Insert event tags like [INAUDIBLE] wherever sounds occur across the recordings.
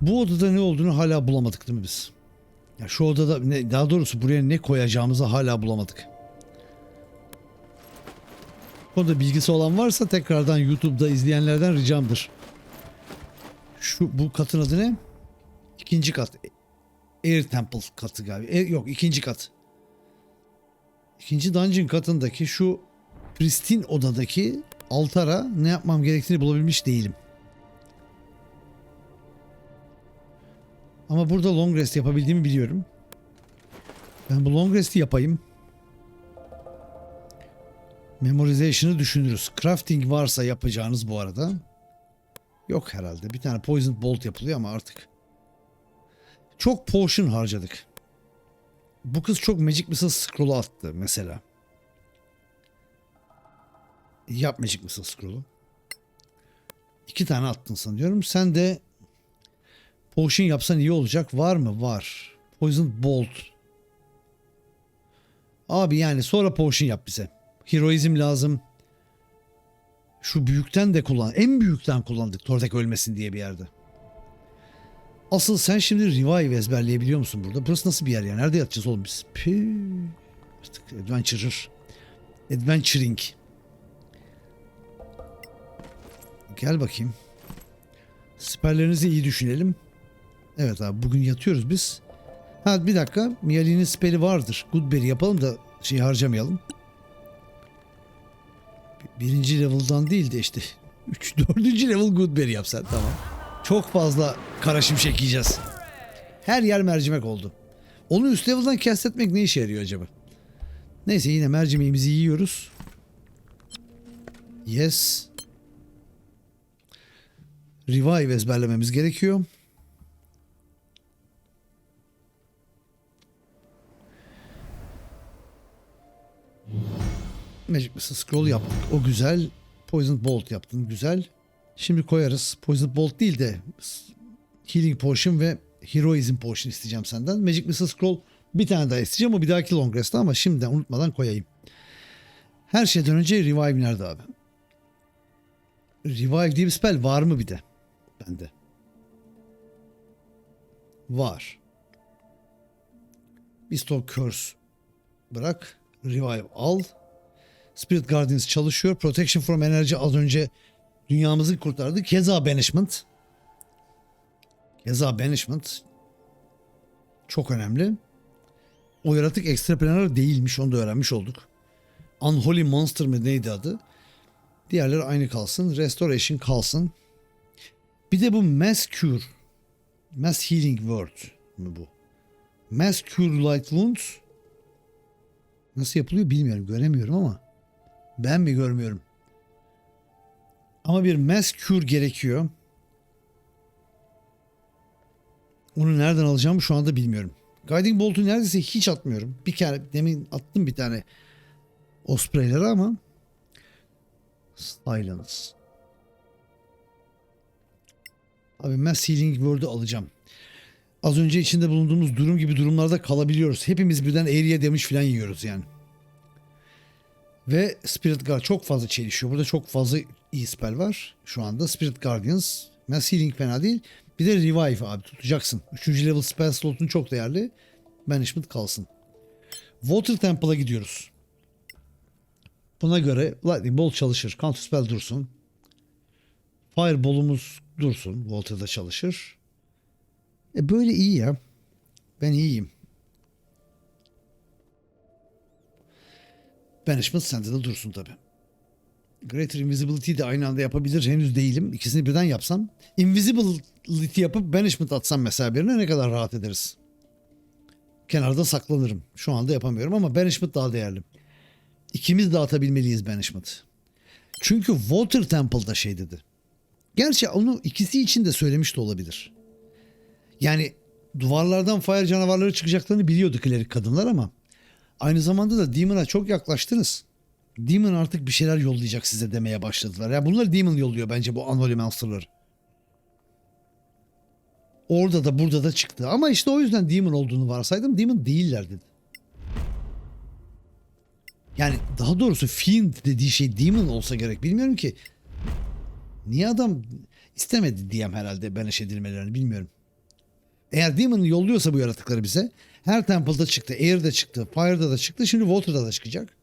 Bu odada ne olduğunu hala bulamadık değil mi biz? Ya şu odada ne, daha doğrusu buraya ne koyacağımızı hala bulamadık. Bu konuda bilgisi olan varsa tekrardan YouTube'da izleyenlerden ricamdır. Şu bu katın adı ne? İkinci kat. Air Temple katı galiba. E, yok ikinci kat. İkinci dungeon katındaki şu pristine odadaki altara ne yapmam gerektiğini bulabilmiş değilim. Ama burada long rest yapabildiğimi biliyorum. Ben bu long rest'i yapayım. Memorization'ı düşünürüz. Crafting varsa yapacağınız bu arada. Yok herhalde. Bir tane poison bolt yapılıyor ama artık. Çok potion harcadık. Bu kız çok Magic Missile Scroll'u attı mesela. Yap Magic Missile Scroll'u. İki tane attın sanıyorum. Sen de Potion yapsan iyi olacak. Var mı? Var. Poison Bolt. Abi yani sonra potion yap bize. Heroizm lazım. Şu büyükten de kullan. En büyükten kullandık Tordek ölmesin diye bir yerde. Asıl sen şimdi revive ezberleyebiliyor musun burada? Burası nasıl bir yer ya? Nerede yatacağız oğlum biz? Püh. Artık adventurer. Adventuring. Gel bakayım. Siperlerinizi iyi düşünelim. Evet abi bugün yatıyoruz biz. Ha bir dakika. Miali'nin speli vardır. Goodberry yapalım da şey harcamayalım. Birinci level'dan değil de işte. [LAUGHS] Üç, dördüncü level Goodberry yapsan tamam. Çok fazla kara şimşek yiyeceğiz. Her yer mercimek oldu. Onu üst level'dan kestetmek ne işe yarıyor acaba? Neyse yine mercimeğimizi yiyoruz. Yes. Revive ezberlememiz gerekiyor. Magic Missile Scroll yaptık. O güzel. Poison Bolt yaptın. Güzel. Şimdi koyarız. Poison Bolt değil de Healing Potion ve Heroism Potion isteyeceğim senden. Magic Missile Scroll bir tane daha isteyeceğim. O bir dahaki Long Rest'te ama şimdiden unutmadan koyayım. Her şeyden önce Revive nerede abi? Revive diye bir spell var mı bir de? Bende. Var. Bestow Curse bırak. Revive al. Spirit Guardians çalışıyor. Protection from Energy az önce dünyamızı kurtardı. Keza Banishment. Keza Banishment. Çok önemli. O yaratık ekstraplanar değilmiş. Onu da öğrenmiş olduk. Unholy Monster mı neydi adı? Diğerleri aynı kalsın. Restoration kalsın. Bir de bu Mass Cure. Mass Healing Word mü bu? Mass Cure Light Wounds. Nasıl yapılıyor bilmiyorum. Göremiyorum ama. Ben mi görmüyorum? Ama bir Cure gerekiyor. Onu nereden alacağımı şu anda bilmiyorum. Guiding Bolt'u neredeyse hiç atmıyorum. Bir kere demin attım bir tane Osprey'lere ama Silence. Abi Mass Healing Word'u alacağım. Az önce içinde bulunduğumuz durum gibi durumlarda kalabiliyoruz. Hepimiz birden Area demiş falan yiyoruz yani. Ve Spirit Guard çok fazla çelişiyor. Burada çok fazla iyi spell var şu anda. Spirit Guardians, Mass Healing fena değil. Bir de Revive abi tutacaksın. Üçüncü level spell slotun çok değerli. Banishment kalsın. Water Temple'a gidiyoruz. Buna göre Lightning Bolt çalışır. Counter Spell dursun. Fireball'umuz dursun. Water'da çalışır. E böyle iyi ya. Ben iyiyim. Banishment sende de dursun tabi. Greater Invisibility de aynı anda yapabilir. Henüz değilim. İkisini birden yapsam. Invisibility yapıp Banishment atsam mesela birine ne kadar rahat ederiz. Kenarda saklanırım. Şu anda yapamıyorum ama Banishment daha değerli. İkimiz de atabilmeliyiz Banishment. Çünkü Water Temple'da şey dedi. Gerçi onu ikisi için de söylemiş de olabilir. Yani duvarlardan fire canavarları çıkacaklarını biliyordu klerik kadınlar ama aynı zamanda da Demon'a çok yaklaştınız. Demon artık bir şeyler yollayacak size demeye başladılar. Ya bunları Demon yolluyor bence bu Unholy Monster'ları. Orada da burada da çıktı. Ama işte o yüzden Demon olduğunu varsaydım. Demon değiller dedi. Yani daha doğrusu Fiend dediği şey Demon olsa gerek. Bilmiyorum ki. Niye adam istemedi diyem herhalde banish edilmelerini bilmiyorum. Eğer Demon yolluyorsa bu yaratıkları bize her Temple'da çıktı, Air'de çıktı, Fire'da da çıktı, şimdi Water'da da çıkacak.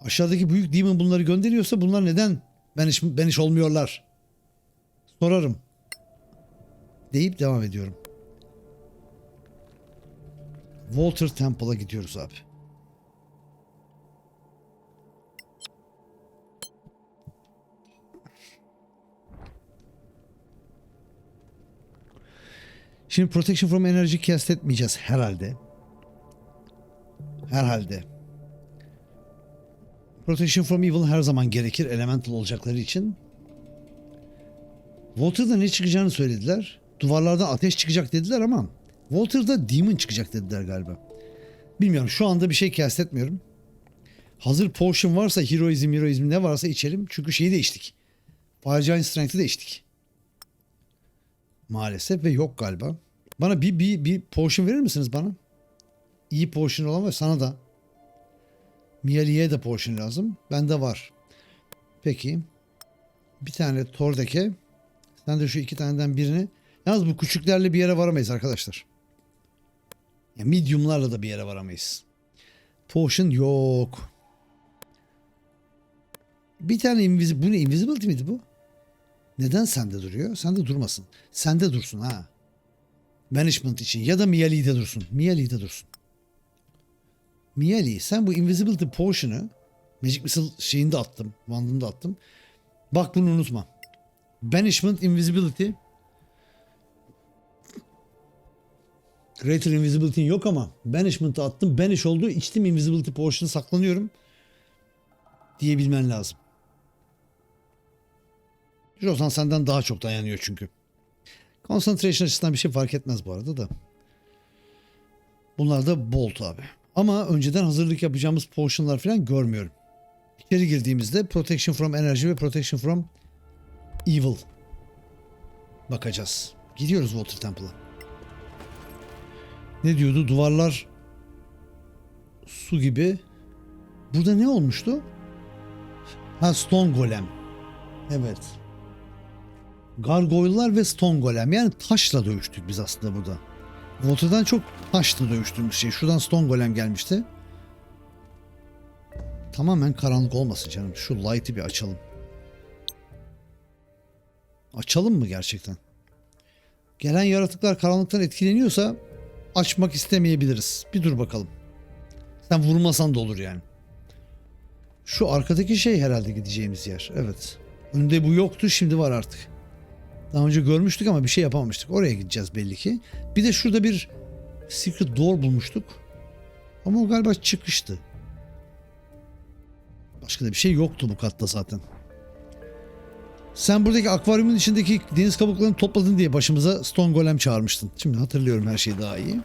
Aşağıdaki büyük Demon bunları gönderiyorsa bunlar neden ben iş, ben iş olmuyorlar? Sorarım. Deyip devam ediyorum. Walter Temple'a gidiyoruz abi. Şimdi Protection from Energy cast etmeyeceğiz herhalde. Herhalde. Protection from Evil her zaman gerekir elemental olacakları için. Water'da ne çıkacağını söylediler. Duvarlardan ateş çıkacak dediler ama Water'da Demon çıkacak dediler galiba. Bilmiyorum şu anda bir şey cast etmiyorum. Hazır potion varsa heroizm heroizm ne varsa içelim. Çünkü şeyi de içtik. Fire Giant Strength'i de içtik. Maalesef ve yok galiba. Bana bir, bir, bir potion verir misiniz bana? İyi potion olan var sana da. Miali'ye de potion lazım. Bende var. Peki. Bir tane Tordek'e. Sen de şu iki taneden birini. Yalnız bu küçüklerle bir yere varamayız arkadaşlar. Ya medium'larla da bir yere varamayız. Potion yok. Bir tane invisible, bu ne invisibility miydi bu? Neden sende duruyor? Sende durmasın. Sende dursun ha. Banishment için ya da Miali'de dursun. Miali'de dursun. Miali sen bu invisibility potion'ı Magic Missile şeyinde attım. Wand'ını attım. Bak bunu unutma. Banishment invisibility Greater invisibility yok ama banishment'ı attım. Banish oldu. içtim invisibility potion'ı saklanıyorum. Diyebilmen lazım. Josan senden daha çok dayanıyor çünkü. Concentration açısından bir şey fark etmez bu arada da. Bunlar da bolt abi. Ama önceden hazırlık yapacağımız potionlar falan görmüyorum. İçeri girdiğimizde Protection from Energy ve Protection from Evil bakacağız. Gidiyoruz Water Temple'a. Ne diyordu? Duvarlar su gibi. Burada ne olmuştu? Ha Stone Golem. Evet. Gargoyle'lar ve Stone Golem. Yani taşla dövüştük biz aslında burada. Water'dan çok taşla dövüştüğümüz şey. Şuradan Stone Golem gelmişti. Tamamen karanlık olmasın canım. Şu light'ı bir açalım. Açalım mı gerçekten? Gelen yaratıklar karanlıktan etkileniyorsa açmak istemeyebiliriz. Bir dur bakalım. Sen vurmasan da olur yani. Şu arkadaki şey herhalde gideceğimiz yer. Evet. Önde bu yoktu şimdi var artık. Daha önce görmüştük ama bir şey yapamamıştık. Oraya gideceğiz belli ki. Bir de şurada bir secret door bulmuştuk. Ama o galiba çıkıştı. Başka da bir şey yoktu bu katta zaten. Sen buradaki akvaryumun içindeki deniz kabuklarını topladın diye başımıza Stone Golem çağırmıştın. Şimdi hatırlıyorum her şeyi daha iyi.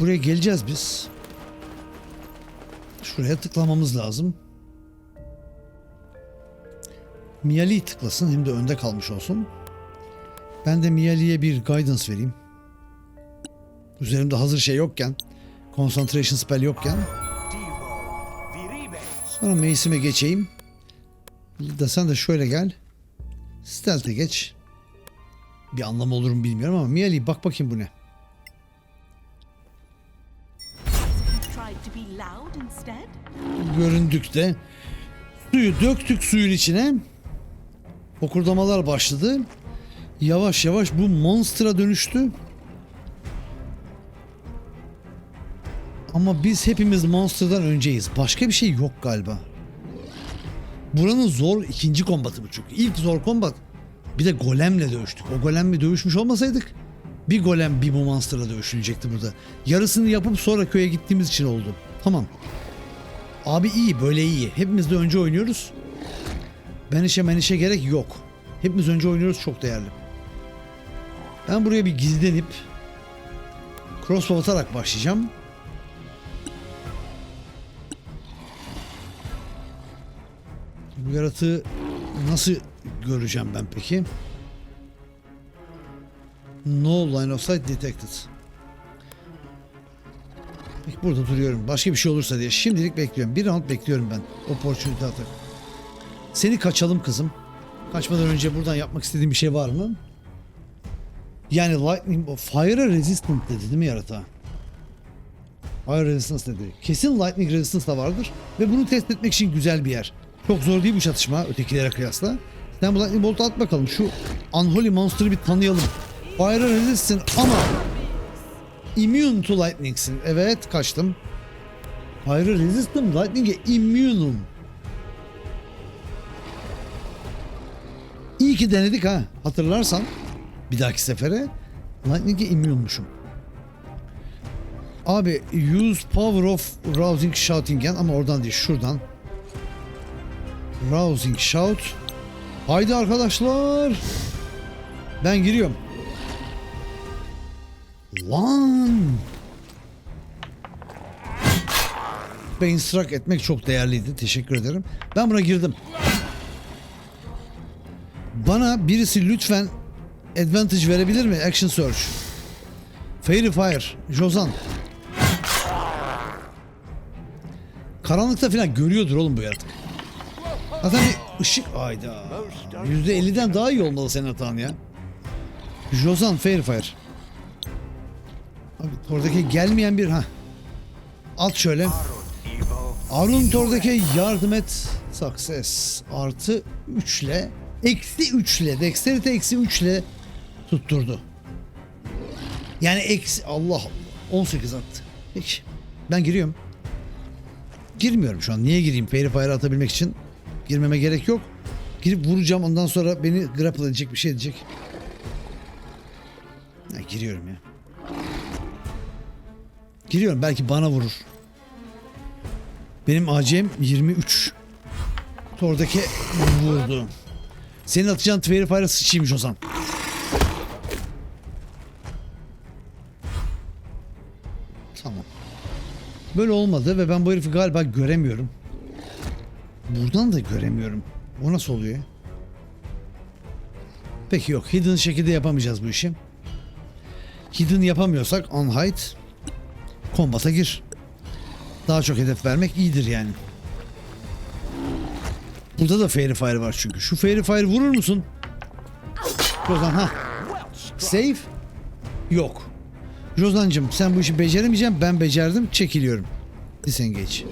Buraya geleceğiz biz. Şuraya tıklamamız lazım. Miyali tıklasın hem de önde kalmış olsun. Ben de Miyali'ye bir guidance vereyim. Üzerimde hazır şey yokken, concentration spell yokken. Sonra Mace'ime geçeyim. Da sen de şöyle gel. Stealth'e geç. Bir anlamı olur mu bilmiyorum ama Miyali bak bakayım bu ne. Göründük de. Suyu döktük suyun içine. Fokurdamalar başladı. Yavaş yavaş bu monster'a dönüştü. Ama biz hepimiz monster'dan önceyiz. Başka bir şey yok galiba. Buranın zor ikinci kombatı bu çünkü. İlk zor kombat. Bir de golemle dövüştük. O golemle dövüşmüş olmasaydık bir golem bir bu monster'la dövüşülecekti burada. Yarısını yapıp sonra köye gittiğimiz için oldu. Tamam. Abi iyi böyle iyi. Hepimiz de önce oynuyoruz. Ben işe gerek yok. Hepimiz önce oynuyoruz çok değerli. Ben buraya bir gizlenip crossbow atarak başlayacağım. Bu yaratığı nasıl göreceğim ben peki? No line of sight detected. Peki burada duruyorum. Başka bir şey olursa diye. Şimdilik bekliyorum. Bir round bekliyorum ben. Opportunity atak. Seni kaçalım kızım. Kaçmadan önce buradan yapmak istediğim bir şey var mı? Yani lightning fire'a resistant dedi değil mi yaratığa? Fire resistance dedi. Kesin lightning resistance da vardır ve bunu test etmek için güzel bir yer. Çok zor değil bu çatışma ötekilere kıyasla. Sen bu lightning bolt'u at bakalım. Şu unholy monster'ı bir tanıyalım. Fire'a resistant ama immune to lightning'sin. Evet kaçtım. Fire'a resistant lightning'e immune'um. İyi ki denedik ha. Hatırlarsan bir dahaki sefere Lightning'e immune'muşum. Abi use power of rousing shouting again ama oradan değil şuradan. Rousing shout. Haydi arkadaşlar. Ben giriyorum. Lan. Pain struck etmek çok değerliydi. Teşekkür ederim. Ben buna girdim. Bana birisi lütfen advantage verebilir mi? Action search. Fairy fire. Jozan. Karanlıkta falan görüyordur oğlum bu yaratık. Zaten bir ışık... Ayda. %50'den daha iyi olmalı senin hatan ya. Jozan Fairy fire. Abi oradaki gelmeyen bir... ha. At şöyle. Arun Tor'daki yardım et. Success. Artı 3 ile eksi 3 ile dexterity eksi 3 ile tutturdu. Yani eksi Allah Allah 18 attı. Peki ben giriyorum. Girmiyorum şu an. Niye gireyim? Fairy Fire atabilmek için girmeme gerek yok. Girip vuracağım ondan sonra beni grapple edecek bir şey edecek. Ya, giriyorum ya. Giriyorum belki bana vurur. Benim ACM 23. Tordaki vurdu. Senin atacağın Fairy Fire'a sıçayım Jozan. Tamam. Böyle olmadı ve ben bu herifi galiba göremiyorum. Buradan da göremiyorum. O nasıl oluyor? Peki yok. Hidden şekilde yapamayacağız bu işi. Hidden yapamıyorsak unhide kombata gir. Daha çok hedef vermek iyidir yani. Burada da Fairy Fire var çünkü. Şu Fairy Fire vurur musun? Jozan ha. Save? Yok. Jozancım sen bu işi beceremeyeceksin. Ben becerdim. Çekiliyorum. Disengage.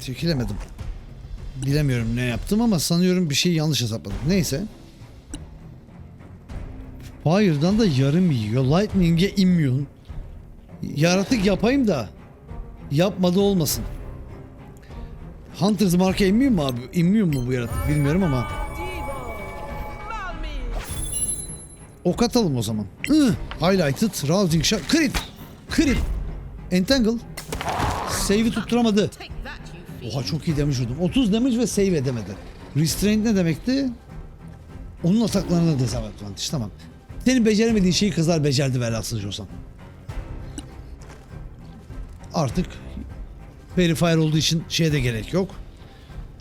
Çekilemedim. Bilemiyorum ne yaptım ama sanıyorum bir şey yanlış hesapladım. Neyse. Fire'dan da yarım yiyor. Lightning'e immune. Yaratık yapayım da yapmadı olmasın. Hunters marka immune mu abi? Immune mu bu yaratık bilmiyorum ama. Ok atalım o zaman. Highlighted, rousing shot, crit, crit, entangle. Save'i tutturamadı. Oha çok iyi damage vurdum. 30 damage ve save edemedi. Restraint ne demekti? Onun ataklarına dezavantaj. Tamam. Senin beceremediğin şeyi kızlar becerdi velhasıl Josan. Artık Verifier olduğu için şeye de gerek yok.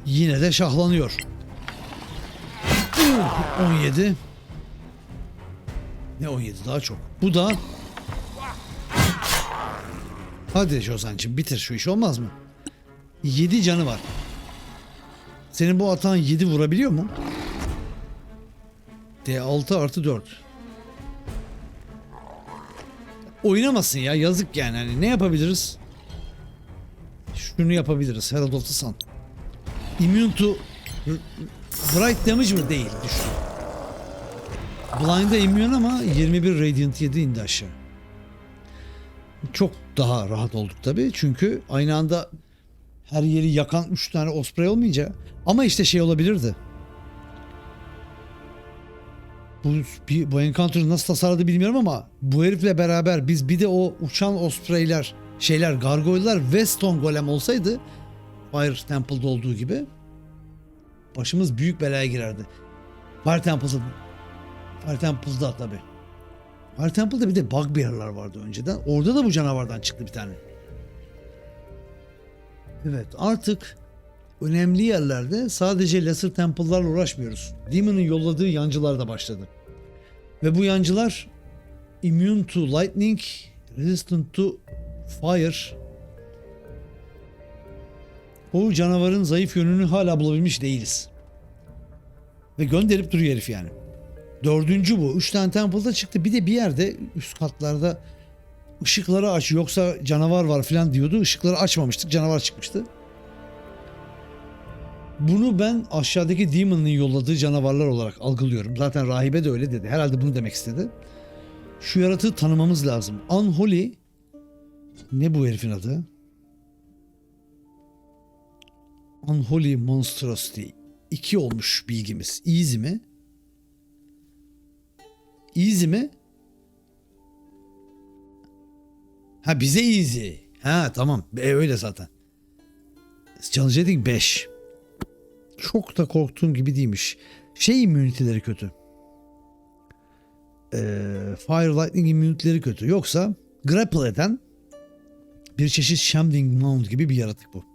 Yine de şahlanıyor. Uh, 17. Ne 17 daha çok. Bu da Hadi Jozancığım bitir şu iş olmaz mı? 7 canı var. Senin bu atan 7 vurabiliyor mu? D6 artı 4. Oynamasın ya yazık yani. Hani ne yapabiliriz? Şunu yapabiliriz. Herald of the Sun. Immune to Bright damage mı? Değil. Düşün. Blind'a immune ama 21 Radiant yedi indi aşağı. Çok daha rahat olduk tabii. Çünkü aynı anda her yeri yakan 3 tane Osprey olmayınca ama işte şey olabilirdi. Bu, bu Encounter'ı nasıl tasarladı bilmiyorum ama bu herifle beraber biz bir de o uçan Osprey'ler şeyler gargoyle'lar ve Stone Golem olsaydı Fire Temple'da olduğu gibi başımız büyük belaya girerdi. Fire Temple'da Fire Temple'da tabi. Fire Temple'da bir de Bugbear'lar vardı önceden. Orada da bu canavardan çıktı bir tane. Evet artık önemli yerlerde sadece Lesser Temple'larla uğraşmıyoruz. Demon'ın yolladığı yancılar da başladı. Ve bu yancılar immune to lightning, resistant to fire. O canavarın zayıf yönünü hala bulabilmiş değiliz. Ve gönderip duruyor herif yani. Dördüncü bu. Üç tane temple'da çıktı. Bir de bir yerde üst katlarda ışıkları aç yoksa canavar var falan diyordu. Işıkları açmamıştık. Canavar çıkmıştı. Bunu ben aşağıdaki Demon'ın yolladığı canavarlar olarak algılıyorum. Zaten rahibe de öyle dedi. Herhalde bunu demek istedi. Şu yaratığı tanımamız lazım. Unholy ne bu herifin adı? Unholy Monstrosity. 2 olmuş bilgimiz. Easy mi? Easy mi? Ha bize easy. Ha tamam. E, öyle zaten. Challenge Rating 5. Çok da korktuğum gibi değilmiş. Şey immuniteleri kötü. Ee, Fire Lightning immuniteleri kötü. Yoksa grapple eden bir çeşit Shambling Mound gibi bir yaratık bu.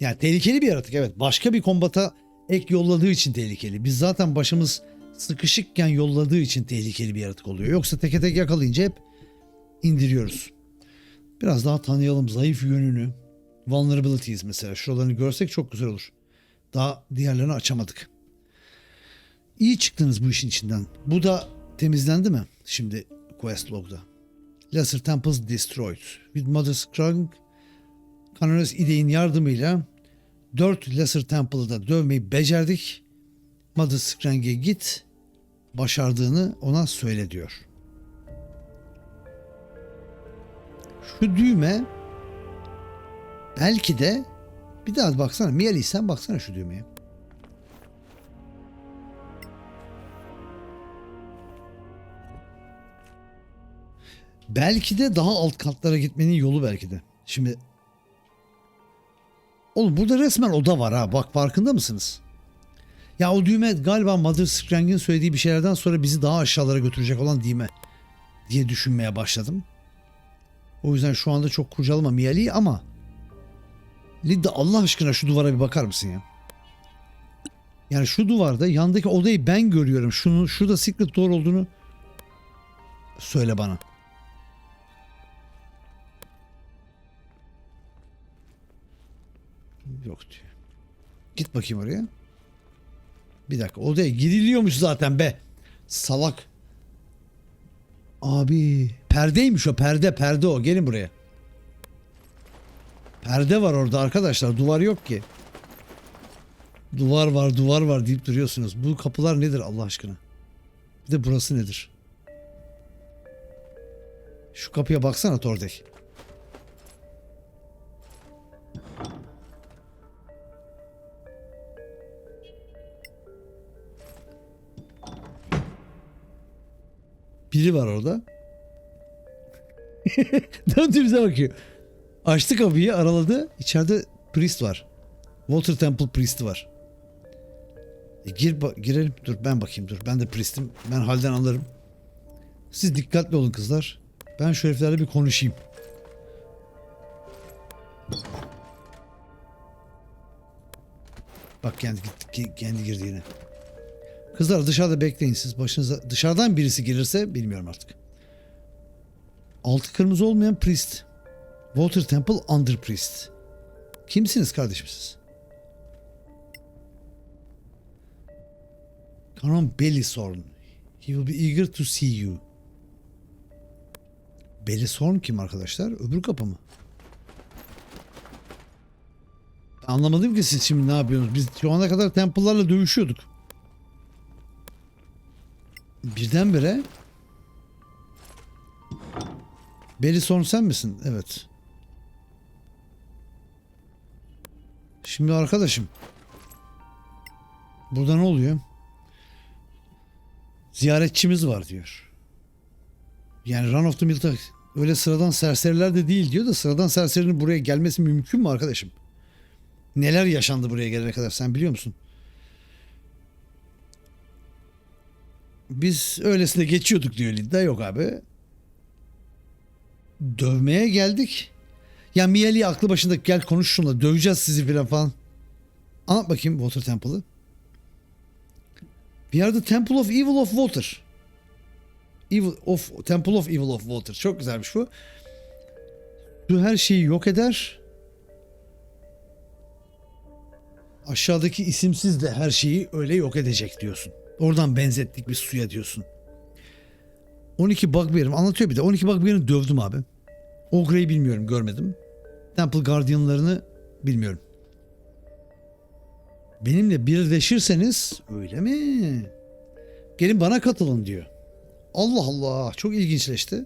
Yani tehlikeli bir yaratık evet. Başka bir kombata ek yolladığı için tehlikeli. Biz zaten başımız sıkışıkken yolladığı için tehlikeli bir yaratık oluyor. Yoksa teke tek yakalayınca hep indiriyoruz. Biraz daha tanıyalım zayıf yönünü. Vulnerabilities mesela. Şuralarını görsek çok güzel olur. Daha diğerlerini açamadık. İyi çıktınız bu işin içinden. Bu da temizlendi mi? Şimdi quest log'da. Lesser Temples Destroyed. With Mother Skrung Canonis İde'in yardımıyla 4 Lesser Temple'ı da dövmeyi becerdik. Mother Skrung'e git başardığını ona söyle diyor. Şu düğme belki de bir daha baksana Mieli sen baksana şu düğmeye. Belki de daha alt katlara gitmenin yolu belki de. Şimdi Oğlum burada resmen oda var ha. Bak farkında mısınız? Ya o düğme galiba Mother Sprang'in söylediği bir şeylerden sonra bizi daha aşağılara götürecek olan düğme diye düşünmeye başladım. O yüzden şu anda çok kurcalama Miyali'yi ama Lidda Allah aşkına şu duvara bir bakar mısın ya? Yani şu duvarda yandaki odayı ben görüyorum. Şunu şurada secret door olduğunu söyle bana. Yok diyor. Git bakayım oraya. Bir dakika odaya giriliyormuş zaten be. Salak. Abi perdeymiş o perde perde o gelin buraya. Perde var orada arkadaşlar duvar yok ki. Duvar var duvar var deyip duruyorsunuz. Bu kapılar nedir Allah aşkına? Bir de burası nedir? Şu kapıya baksana Tordek. Biri var orada. [LAUGHS] Döndü bize bakıyor. Açtı kapıyı araladı. İçeride priest var. Water Temple priesti var. E gir girelim. Dur ben bakayım dur. Ben de priestim. Ben halden alırım. Siz dikkatli olun kızlar. Ben şu heriflerle bir konuşayım. Bak kendi kendi girdi yine. Kızlar dışarıda bekleyin siz başınıza. Dışarıdan birisi gelirse bilmiyorum artık. Altı kırmızı olmayan priest. Water Temple Under Priest. Kimsiniz kardeşim siz? Canon Bellisorn. He will be eager to see you. Bellisorn kim arkadaşlar? Öbür kapı mı? Anlamadım ki siz şimdi ne yapıyorsunuz. Biz şu ana kadar Temple'larla dövüşüyorduk. Birdenbire Bellisorn sen misin? Evet. Şimdi arkadaşım. Burada ne oluyor? Ziyaretçimiz var diyor. Yani Run of the Mill'ta öyle sıradan serseriler de değil diyor da sıradan serserinin buraya gelmesi mümkün mü arkadaşım? Neler yaşandı buraya gelene kadar sen biliyor musun? Biz öylesine geçiyorduk diyor Linda. Yok abi. Dövmeye geldik. Ya Mieli aklı başında gel konuş şunla döveceğiz sizi filan falan. Anlat bakayım Water Temple'ı. We are the Temple of Evil of Water. Evil of Temple of Evil of Water. Çok güzelmiş bu. Su her şeyi yok eder. Aşağıdaki isimsiz de her şeyi öyle yok edecek diyorsun. Oradan benzettik bir suya diyorsun. 12 Bugbear'ım anlatıyor bir de. 12 Bugbear'ı dövdüm abi. Ogre'yi bilmiyorum görmedim. Temple Guardian'larını bilmiyorum. Benimle birleşirseniz öyle mi? Gelin bana katılın diyor. Allah Allah çok ilginçleşti.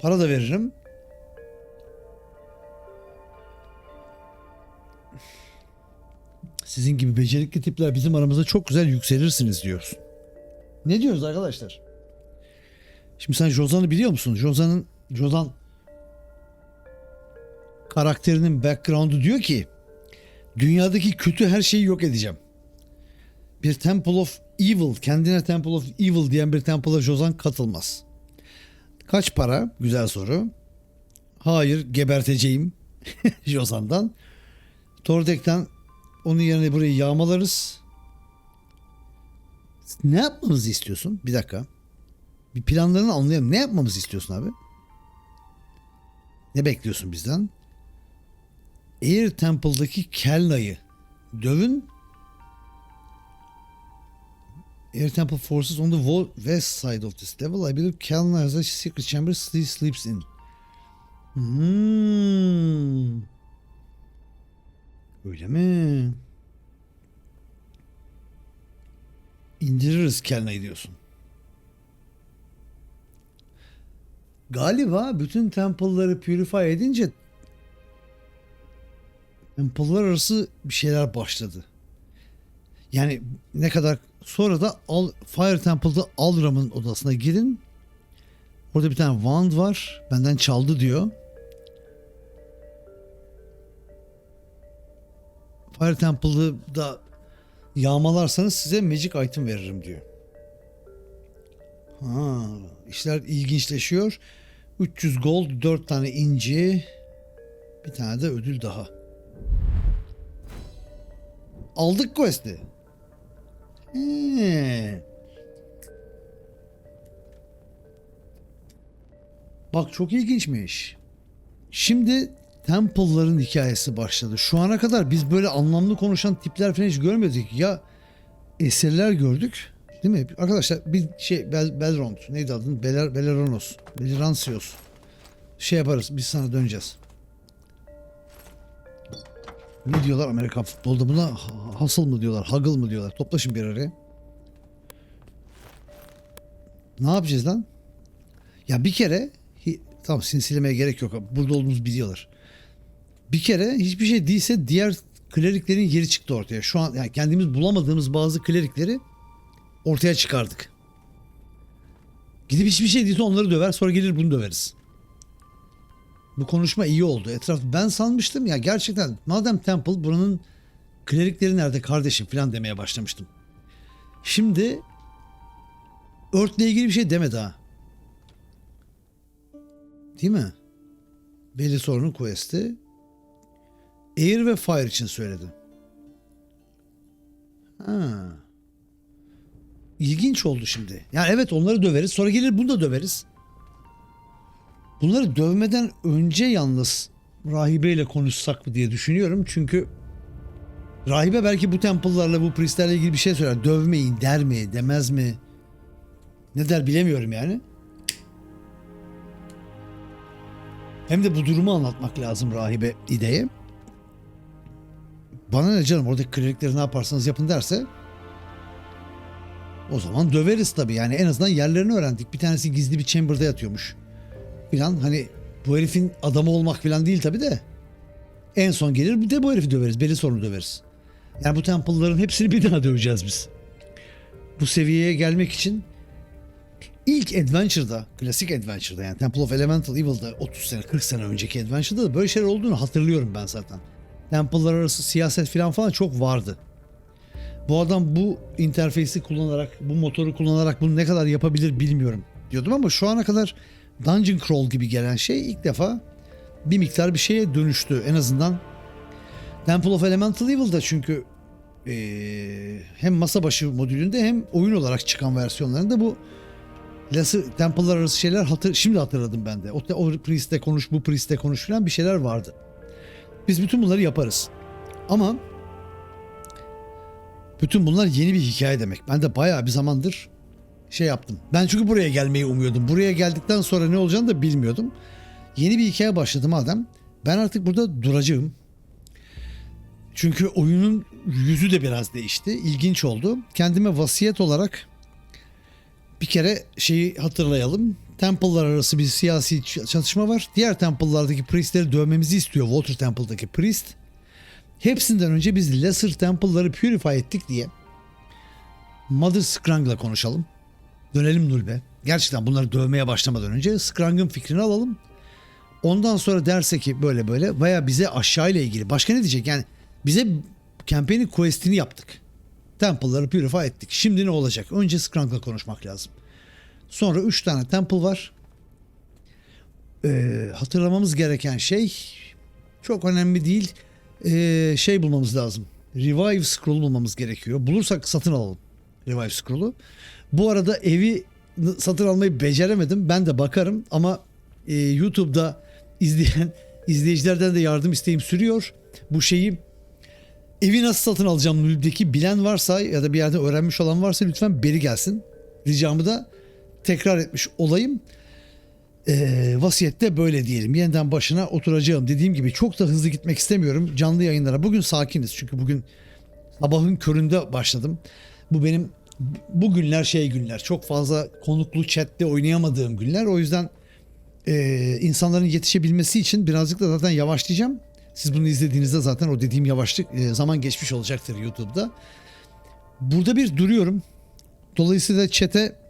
Para da veririm. Sizin gibi becerikli tipler bizim aramızda çok güzel yükselirsiniz diyorsun. Ne diyoruz arkadaşlar? Şimdi sen Jozan'ı biliyor musun? Jozan'ın Jozan karakterinin background'u diyor ki dünyadaki kötü her şeyi yok edeceğim. Bir Temple of Evil, kendine Temple of Evil diyen bir Temple'a Jozan katılmaz. Kaç para? Güzel soru. Hayır, geberteceğim [LAUGHS] Jozan'dan. Tordek'ten onun yerine burayı yağmalarız. Ne yapmamızı istiyorsun? Bir dakika. Bir planlarını anlayalım. Ne yapmamızı istiyorsun abi? Ne bekliyorsun bizden? Air Temple'daki Kelna'yı dövün. Air Temple forces on the west side of this level. I believe Kelna has a secret chamber he sleeps in. Hmm. Öyle mi? İndiririz Kelna'yı diyorsun. Galiba bütün temple'ları purify edince temple'lar arası bir şeyler başladı. Yani ne kadar sonra da Al, Fire Temple'da Alram'ın odasına girin. Orada bir tane wand var. Benden çaldı diyor. Fire Temple'ı da yağmalarsanız size magic item veririm diyor. Ha, işler ilginçleşiyor. 300 gold, 4 tane inci, bir tane de ödül daha. Aldık quest'i. He. Bak çok ilginçmiş. Şimdi Temple'ların hikayesi başladı. Şu ana kadar biz böyle anlamlı konuşan tipler falan hiç görmedik. Ya eserler gördük. Değil mi? Arkadaşlar bir şey Bel, Belrond neydi adın? Beler, Beleronos. Beliransios. Şey yaparız biz sana döneceğiz. Ne diyorlar Amerikan futbolda buna? Ha- Hasıl mı diyorlar? Hagıl mı diyorlar? Toplaşın bir araya. Ne yapacağız lan? Ya bir kere tamam sinsilemeye gerek yok. Burada olduğumuzu biliyorlar. Bir kere hiçbir şey değilse diğer kleriklerin yeri çıktı ortaya. Şu an yani kendimiz bulamadığımız bazı klerikleri ortaya çıkardık. Gidip hiçbir şey değilse onları döver sonra gelir bunu döveriz. Bu konuşma iyi oldu. Etraf ben sanmıştım ya gerçekten madem Temple buranın klerikleri nerede kardeşim falan demeye başlamıştım. Şimdi Earth'le ilgili bir şey demedi ha. Değil mi? Belli sorunun quest'i. Air ve Fire için söyledi. Ha. İlginç oldu şimdi. Yani evet onları döveriz. Sonra gelir bunu da döveriz. Bunları dövmeden önce yalnız rahibeyle konuşsak mı diye düşünüyorum. Çünkü rahibe belki bu temple'larla bu priestlerle ilgili bir şey söyler. Dövmeyin der mi demez mi? Ne der bilemiyorum yani. Hem de bu durumu anlatmak lazım rahibe ideye. Bana ne canım oradaki klerikleri ne yaparsanız yapın derse o zaman döveriz tabii yani en azından yerlerini öğrendik. Bir tanesi gizli bir chamber'da yatıyormuş. Filan hani bu herifin adamı olmak filan değil tabii de. En son gelir bir de bu herifi döveriz. Belli sorunu döveriz. Yani bu temple'ların hepsini bir daha döveceğiz biz. Bu seviyeye gelmek için ilk Adventure'da, klasik Adventure'da yani Temple of Elemental Evil'da 30 sene 40 sene önceki Adventure'da da böyle şeyler olduğunu hatırlıyorum ben zaten. Temple'lar arası siyaset falan falan çok vardı. Bu adam bu interfeysi kullanarak, bu motoru kullanarak bunu ne kadar yapabilir bilmiyorum diyordum ama şu ana kadar Dungeon Crawl gibi gelen şey ilk defa bir miktar bir şeye dönüştü. En azından Temple of Elemental Evil'da çünkü eee, hem masa başı modülünde hem oyun olarak çıkan versiyonlarında bu Lası, Temple'lar arası şeyler hatır, şimdi hatırladım ben de. O, o priest'le konuş, bu priest'le konuş falan bir şeyler vardı. Biz bütün bunları yaparız. Ama bütün bunlar yeni bir hikaye demek. Ben de bayağı bir zamandır şey yaptım. Ben çünkü buraya gelmeyi umuyordum. Buraya geldikten sonra ne olacağını da bilmiyordum. Yeni bir hikaye başladı madem. Ben artık burada duracağım. Çünkü oyunun yüzü de biraz değişti. İlginç oldu. Kendime vasiyet olarak bir kere şeyi hatırlayalım. Temple'lar arası bir siyasi çatışma var. Diğer Temple'lardaki priestleri dövmemizi istiyor Water Temple'daki priest. Hepsinden önce biz Lesser Temple'ları purify ettik diye Mother Skrang'la konuşalım. Dönelim Nulbe. Gerçekten bunları dövmeye başlamadan önce Skrang'ın fikrini alalım. Ondan sonra derse ki böyle böyle veya bize aşağı ile ilgili başka ne diyecek? Yani bize campaign'in quest'ini yaptık. Temple'ları purify ettik. Şimdi ne olacak? Önce Skrang'la konuşmak lazım. Sonra 3 tane temple var. Ee, hatırlamamız gereken şey çok önemli değil. Ee, şey bulmamız lazım. Revive Scroll bulmamız gerekiyor. Bulursak satın alalım Revive Scroll'u. Bu arada evi satın almayı beceremedim. Ben de bakarım ama e, YouTube'da izleyen [LAUGHS] izleyicilerden de yardım isteğim sürüyor. Bu şeyi evi nasıl satın alacağım Nül'deki bilen varsa ya da bir yerde öğrenmiş olan varsa lütfen beri gelsin. Ricamı da tekrar etmiş olayım. Ee, vasiyette böyle diyelim. Yeniden başına oturacağım. Dediğim gibi çok da hızlı gitmek istemiyorum canlı yayınlara. Bugün sakiniz çünkü bugün sabahın köründe başladım. Bu benim bu günler şey günler. Çok fazla konuklu chatte oynayamadığım günler. O yüzden e, insanların yetişebilmesi için birazcık da zaten yavaşlayacağım. Siz bunu izlediğinizde zaten o dediğim yavaşlık e, zaman geçmiş olacaktır YouTube'da. Burada bir duruyorum. Dolayısıyla chat'e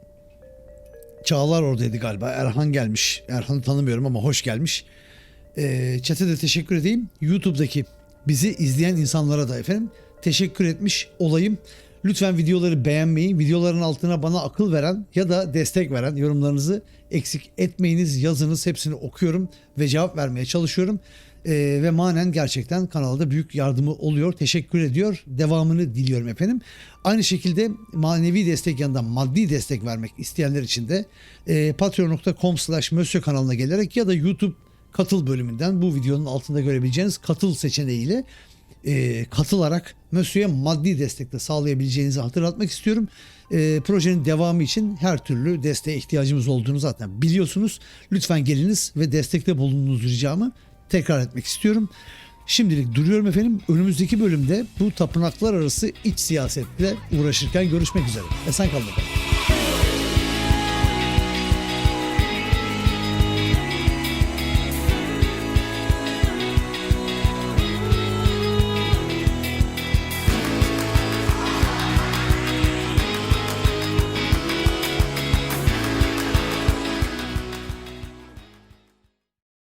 Çağlar oradaydı galiba. Erhan gelmiş. Erhan'ı tanımıyorum ama hoş gelmiş. Ee, chat'e de teşekkür edeyim. YouTube'daki bizi izleyen insanlara da efendim teşekkür etmiş olayım. Lütfen videoları beğenmeyi, videoların altına bana akıl veren ya da destek veren yorumlarınızı eksik etmeyiniz, yazınız hepsini okuyorum ve cevap vermeye çalışıyorum. Ee, ve manen gerçekten kanalda büyük yardımı oluyor. Teşekkür ediyor. Devamını diliyorum efendim. Aynı şekilde manevi destek yanında maddi destek vermek isteyenler için de e, patreon.com slash kanalına gelerek ya da YouTube katıl bölümünden bu videonun altında görebileceğiniz katıl seçeneğiyle e, katılarak Mösyö'ye maddi destek de sağlayabileceğinizi hatırlatmak istiyorum. E, projenin devamı için her türlü desteğe ihtiyacımız olduğunu zaten biliyorsunuz. Lütfen geliniz ve destekte bulununuz ricamı tekrar etmek istiyorum. Şimdilik duruyorum efendim. Önümüzdeki bölümde bu tapınaklar arası iç siyasetle uğraşırken görüşmek üzere. Esen kalın efendim.